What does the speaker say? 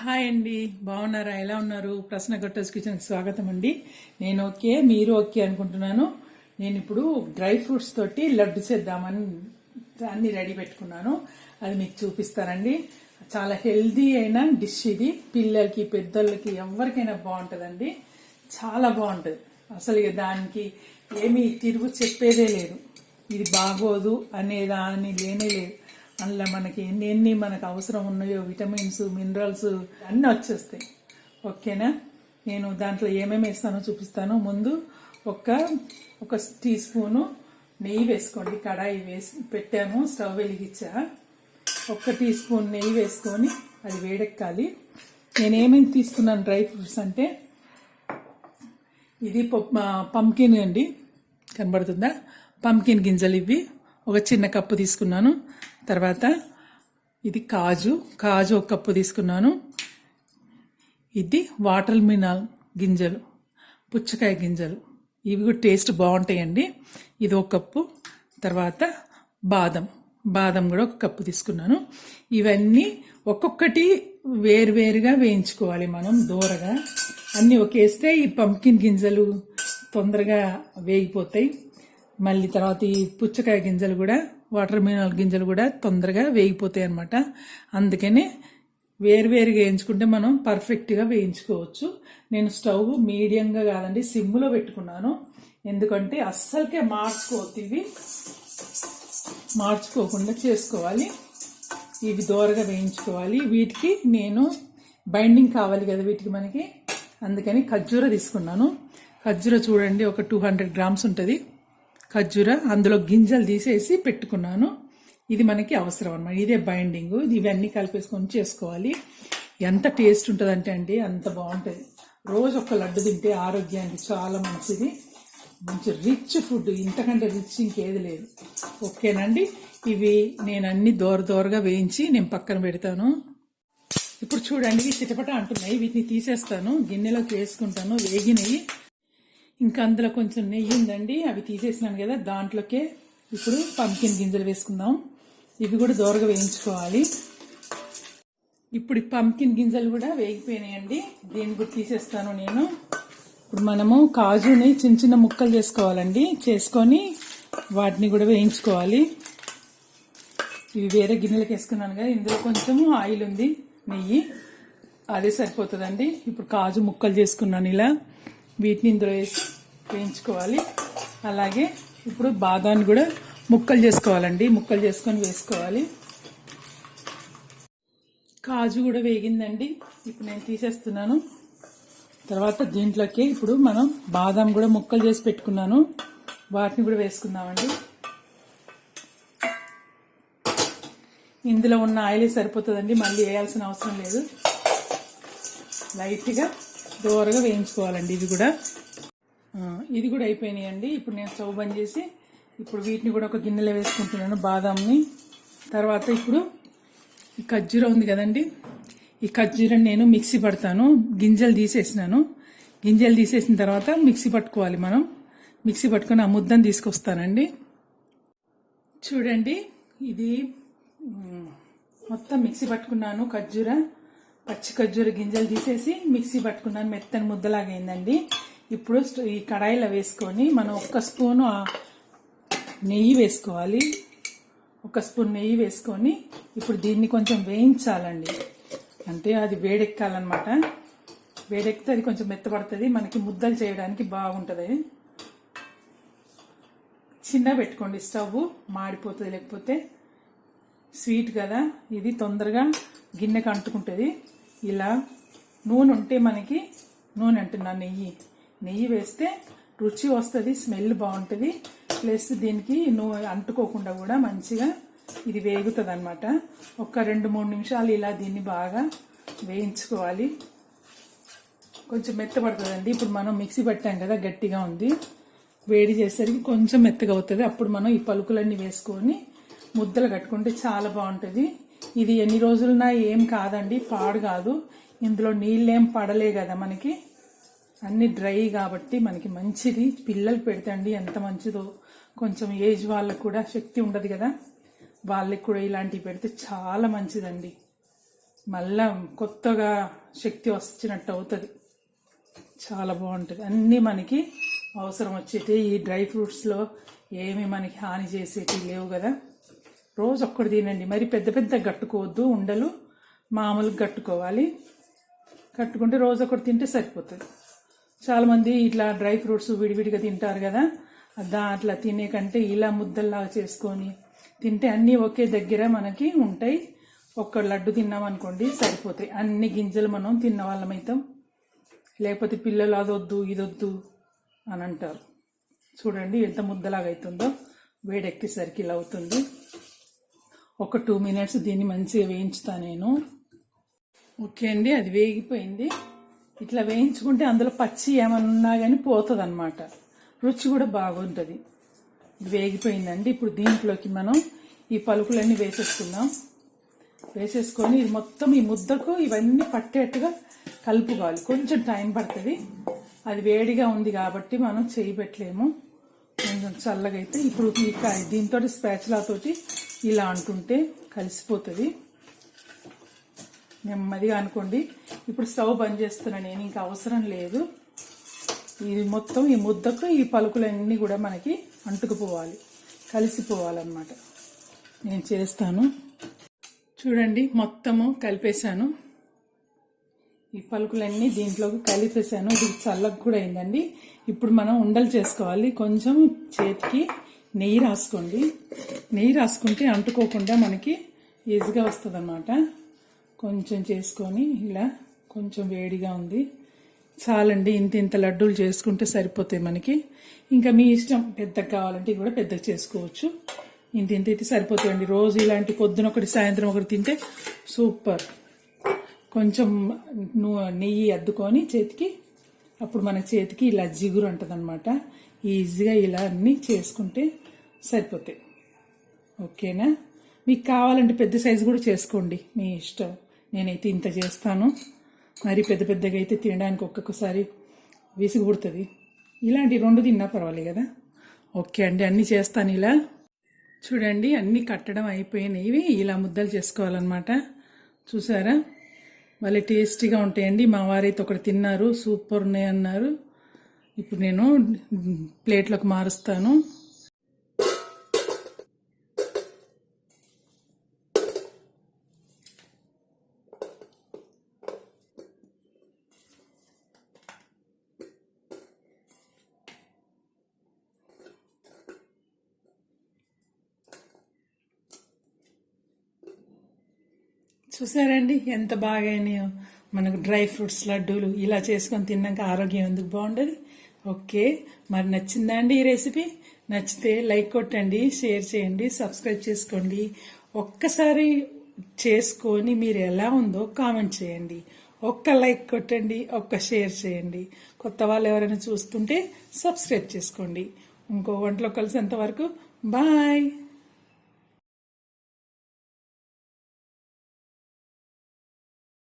Hi అండి బాగున్నారా? ఎలా ఉన్నారు? ప్రశ్న గట్టస్ కిచెన్కి స్వాగతం అండి. నేను ఓకే మీరు ఓకే అనుకుంటున్నాను. నేను ఇప్పుడు డ్రై ఫ్రూట్స్ తోటి లడ్డు చేద్దామని అన్ని రెడీ పెట్టుకున్నాను. అది మీకు చూపిస్తానండి. చాలా హెల్దీ అయిన డిష్ ఇది. పిల్లలకి పెద్దోళ్ళకి ఎవరికైనా బాగుంటుందండి. చాలా బాగుంటుంది. అసలు ఇక దానికి ఏమీ తిరుగు చెప్పేదే లేదు. ఇది బాగోదు అనే దాని లేనే లేదు. అందులో మనకి ఎన్ని ఎన్ని మనకు అవసరం ఉన్నాయో విటమిన్స్ మినరల్స్ అన్నీ వచ్చేస్తాయి. ఓకేనా? నేను దాంట్లో ఏమేమి వేస్తానో చూపిస్తాను. ముందు ఒక ఒక టీ స్పూను నెయ్యి వేసుకోండి. కడాయి వేసి పెట్టాను స్టవ్ వెలిగించా. ఒక టీ స్పూన్ నెయ్యి వేసుకొని అది వేడెక్కాలి. నేను ఏమేమి తీసుకున్నాను డ్రై ఫ్రూట్స్ అంటే ఇది పంకిన్ అండి. కనబడుతుందా? పంకిన్ గింజలు ఇవి. ఒక చిన్న కప్పు తీసుకున్నాను. తర్వాత ఇది కాజు. కాజు ఒక కప్పు తీసుకున్నాను. ఇది వాటర్ మినాల్ గింజలు పుచ్చకాయ గింజలు. ఇవి కూడా టేస్ట్ బాగుంటాయండి. ఇది ఒక కప్పు. తర్వాత బాదం. బాదం కూడా ఒక కప్పు తీసుకున్నాను. ఇవన్నీ ఒక్కొక్కటి వేరువేరుగా వేయించుకోవాలి మనం దూరగా. అన్నీ ఒకేస్తే ఈ పంకిన్ గింజలు తొందరగా వేగిపోతాయి. మళ్ళీ తర్వాత ఈ పుచ్చకాయ గింజలు కూడా వాటర్ మినరల్ గింజలు కూడా తొందరగా వేగిపోతాయి అనమాట అందుకని వేరువేరుగా వేయించుకుంటే మనం పర్ఫెక్ట్గా వేయించుకోవచ్చు. నేను స్టవ్ మీడియంగా కాదండి సిమ్లో పెట్టుకున్నాను. ఎందుకంటే అస్సలకే మార్చుకోవద్దు ఇవి. మార్చుకోకుండా చేసుకోవాలి. ఇవి దోరగా వేయించుకోవాలి. వీటికి నేను బైండింగ్ కావాలి కదా వీటికి మనకి. అందుకని ఖర్జూర తీసుకున్నాను. ఖర్జూర చూడండి ఒక టూ హండ్రెడ్ గ్రామ్స్ ఉంటుంది. ఖర్జూర అందులో గింజలు తీసేసి పెట్టుకున్నాను. ఇది మనకి అవసరం అనమాట ఇదే బైండింగ్ ఇది ఇవన్నీ కలిపేసుకొని చేసుకోవాలి. ఎంత టేస్ట్ ఉంటుందంటే అండి అంత బాగుంటుంది. రోజు ఒక లడ్డు తింటే ఆరోగ్యానికి చాలా మంచిది. మంచి రిచ్ ఫుడ్ ఇంతకంటే రిచ్ ఇంకేది లేదు. ఓకేనండి? ఇవి నేను అన్ని దోర దోరగా వేయించి నేను పక్కన పెడతాను. ఇప్పుడు చూడండి చిటపట అంటున్నాయి. వీటిని తీసేస్తాను. గిన్నెలోకి వేసుకుంటాను. వేగినవి. ఇంకా అందులో కొంచెం నెయ్యి ఉందండి అవి తీసేసినాను కదా దాంట్లోకే ఇప్పుడు పంకిన్ గింజలు వేసుకుందాం. ఇవి కూడా దోరగా వేయించుకోవాలి. ఇప్పుడు పంకిన్ గింజలు కూడా వేగిపోయినాయండి దీన్ని కూడా తీసేస్తాను నేను. ఇప్పుడు మనము కాజుని చిన్న చిన్న ముక్కలు చేసుకోవాలండి చేసుకొని వాటిని కూడా వేయించుకోవాలి. ఇవి వేరే గిన్నెలకు వేసుకున్నాను కదా ఇందులో కొంచెం ఆయిల్ ఉంది నెయ్యి అదే సరిపోతుందండి. ఇప్పుడు కాజు ముక్కలు చేసుకున్నాను ఇలా. వీటిని ఇందులో వేసి వేయించుకోవాలి. అలాగే ఇప్పుడు బాదాన్ని కూడా ముక్కలు చేసుకోవాలండి. ముక్కలు చేసుకొని వేసుకోవాలి. కాజు కూడా వేగిందండి. ఇప్పుడు నేను తీసేస్తున్నాను. తర్వాత దీంట్లోకి ఇప్పుడు మనం బాదం కూడా ముక్కలు చేసి పెట్టుకున్నాను. వాటిని కూడా వేసుకుందామండి. ఇందులో ఉన్న ఆయిల్ సరిపోతుందండి. మళ్ళీ వేయాల్సిన అవసరం లేదు. లైట్గా దోరగా వేయించుకోవాలండి ఇది కూడా. ఇది కూడా అయిపోయినాయండి. ఇప్పుడు నేను స్టవ్ బంద్ చేసి ఇప్పుడు వీటిని కూడా ఒక గిన్నెలో వేసుకుంటున్నాను బాదాంని. తర్వాత ఇప్పుడు ఈ ఖర్జూర ఉంది కదండి. ఈ ఖర్జూరం నేను మిక్సీ పడతాను గింజలు తీసేసినాను. గింజలు తీసేసిన తర్వాత మిక్సీ పట్టుకోవాలి మనం. మిక్సీ పట్టుకొని ఆ ముద్దని తీసుకొస్తానండి. చూడండి ఇది మొత్తం మిక్సీ పట్టుకున్నాను ఖర్జూర. పచ్చి ఖర్జూర గింజలు తీసేసి మిక్సీ పట్టుకున్నాను మెత్తని ముద్దలాగైందండి. ఇప్పుడు ఈ కడాయిలో వేసుకొని మనం ఒక్క స్పూను నెయ్యి వేసుకోవాలి. ఒక స్పూన్ నెయ్యి వేసుకొని ఇప్పుడు దీన్ని కొంచెం వేయించాలండి. అంటే అది వేడెక్కాలన్నమాట. వేడెక్కితే అది కొంచెం మెత్తపడుతుంది మనకి ముద్దలు చేయడానికి బాగుంటుంది. చిన్న పెట్టుకోండి స్టవ్ మాడిపోతుంది లేకపోతే స్వీట్ కదా. ఇది తొందరగా గిన్నెకి అంటుకుంటుంది. ఇలా నూనె ఉంటే మనకి నూనె అంటున్నా నెయ్యి. నెయ్యి వేస్తే రుచి వస్తుంది స్మెల్ బాగుంటుంది. ప్లస్ దీనికి నూనె అంటుకోకుండా కూడా మంచిగా ఇది వేగుతుంది అనమాట ఒక రెండు మూడు నిమిషాలు ఇలా దీన్ని బాగా వేయించుకోవాలి. కొంచెం మెత్తపడుతుందండి ఇప్పుడు మనం మిక్సీ పట్టాం కదా గట్టిగా ఉంది. వేడి చేసేసరికి కొంచెం మెత్తగా అవుతుంది. అప్పుడు మనం ఈ పలుకులన్నీ వేసుకొని ముద్దలు కట్టుకుంటే చాలా బాగుంటుంది. ఇది ఎన్ని రోజులున్నా ఏం కాదండి పాడు కాదు. ఇందులో నీళ్ళేం పడలే కదా మనకి. అన్ని డ్రై కాబట్టి మనకి మంచిది. పిల్లలు పెడతండి ఎంత మంచిదో. కొంచెం ఏజ్ వాళ్ళకు కూడా శక్తి ఉండదు కదా. వాళ్ళకి కూడా ఇలాంటివి పెడితే చాలా మంచిదండి. మళ్ళా కొత్తగా శక్తి వచ్చినట్టు అవుతుంది. చాలా బాగుంటుంది. అన్నీ మనకి అవసరం వచ్చేటి ఈ డ్రై ఫ్రూట్స్లో ఏమి మనకి హాని చేసేటివి లేవు కదా. రోజు ఒక్కటి తినండి. మరి పెద్ద పెద్ద కట్టుకోవద్దు ఉండలు మామూలుగా కట్టుకోవాలి కట్టుకుంటే రోజు ఒకటి తింటే సరిపోతుంది. చాలామంది ఇట్లా డ్రై ఫ్రూట్స్ విడివిడిగా తింటారు కదా దా అట్లా తినే కంటే ఇలా ముద్దల్లాగా చేసుకొని తింటే అన్నీ ఒకే దగ్గర మనకి ఉంటాయి. ఒక్క లడ్డు తిన్నామనుకోండి సరిపోతాయి. అన్ని గింజలు మనం తిన్న వాళ్ళమైతాం లేకపోతే పిల్లలు అదొద్దు ఇదొద్దు అని అంటారు. చూడండి ఎంత ముద్దలాగా అవుతుందో వేడెక్కేసరికి ఇలా అవుతుంది. ఒక టూ మినిట్స్ దీన్ని మంచిగా వేయించుతా నేను. ఓకే అండి అది వేగిపోయింది. ఇట్లా వేయించుకుంటే అందులో పచ్చి ఏమన్నా ఉన్నా కానీ పోతుంది అనమాట రుచి కూడా బాగుంటుంది. ఇది వేగిపోయిందండి. ఇప్పుడు దీంట్లోకి మనం ఈ పలుకులన్నీ వేసేసుకుందాం. వేసేసుకొని ఇది మొత్తం ఈ ముద్దకు ఇవన్నీ పట్టేట్టుగా కలుపుకోవాలి. కొంచెం టైం పడుతుంది. అది వేడిగా ఉంది కాబట్టి మనం చేయి పెట్టలేము. కొంచెం చల్లగా అయితే ఇప్పుడు ఈ కా- దీంతో స్పాచులాతోటి ఇలా అంటుంటే కలిసిపోతుంది. నెమ్మదిగా అనుకోండి. ఇప్పుడు స్టవ్ బంద్ చేస్తున్నాను నేను ఇంకా అవసరం లేదు. ఇది మొత్తం ఈ ముద్దకు ఈ పలుకులన్నీ కూడా మనకి అంటుకుపోవాలి. కలిసిపోవాలన్నమాట. నేను చేస్తాను. చూడండి మొత్తము కలిపేశాను. ఈ పలుకులన్నీ దీంట్లోకి కలిపేసాను ఇది చల్లగా కూడా అయిందండి. ఇప్పుడు మనం ఉండలు చేసుకోవాలి. కొంచెం చేతికి నెయ్యి రాసుకోండి. నెయ్యి రాసుకుంటే అంటుకోకుండా మనకి ఈజీగా వస్తుంది కొంచెం చేసుకొని ఇలా కొంచెం వేడిగా ఉంది. చాలండి ఇంత ఇంత లడ్డూలు చేసుకుంటే సరిపోతాయి మనకి. ఇంకా మీ ఇష్టం పెద్దగా కావాలంటే కూడా పెద్దగా చేసుకోవచ్చు. ఇంత ఇంత అయితే సరిపోతాయండి. రోజు ఇలాంటి పొద్దున ఒకటి సాయంత్రం ఒకటి తింటే సూపర్. కొంచెం నెయ్యి అద్దుకొని చేతికి అప్పుడు మన చేతికి ఇలా జిగురు ఉంటుంది ఈజీగా ఇలా అన్నీ చేసుకుంటే సరిపోతాయి. ఓకేనా? మీకు కావాలంటే పెద్ద సైజు కూడా చేసుకోండి. మీ ఇష్టం. నేనైతే ఇంత చేస్తాను. మరి పెద్ద పెద్దగా అయితే తినడానికి ఒక్కొక్కసారి విసుగు పుడుతుంది ఇలాంటి రెండు తిన్నా పర్వాలేదు కదా? ఓకే అండి అన్నీ చేస్తాను ఇలా. చూడండి అన్నీ కట్టడం అయిపోయినవి ఇలా ముద్దలు చేసుకోవాలన్నమాట. చూసారా? భలే టేస్టీగా ఉంటాయండి. మా వారైతే ఒకటి తిన్నారు. సూపర్ ఉన్నాయి అన్నారు ఇప్పుడు నేను ప్లేట్లకు మారుస్తాను. చూసారండి ఎంత బాగా అయినాయో. మనకు డ్రై ఫ్రూట్స్ లడ్డూలు ఇలా చేసుకొని తిన్నాక ఆరోగ్యం ఎందుకు బాగుండదు? ఓకే. మరి నచ్చిందా అండి ఈ రెసిపీ? నచ్చితే లైక్ కొట్టండి షేర్ చేయండి సబ్స్క్రైబ్ చేసుకోండి. ఒక్కసారి చేసుకొని మీరు ఎలా ఉందో కామెంట్ చేయండి. ఒక్క లైక్ కొట్టండి ఒక్క షేర్ చేయండి. కొత్త వాళ్ళు ఎవరైనా చూస్తుంటే సబ్స్క్రైబ్ చేసుకోండి. ఇంకో వంటలో కలిసేంత వరకు బాయ్.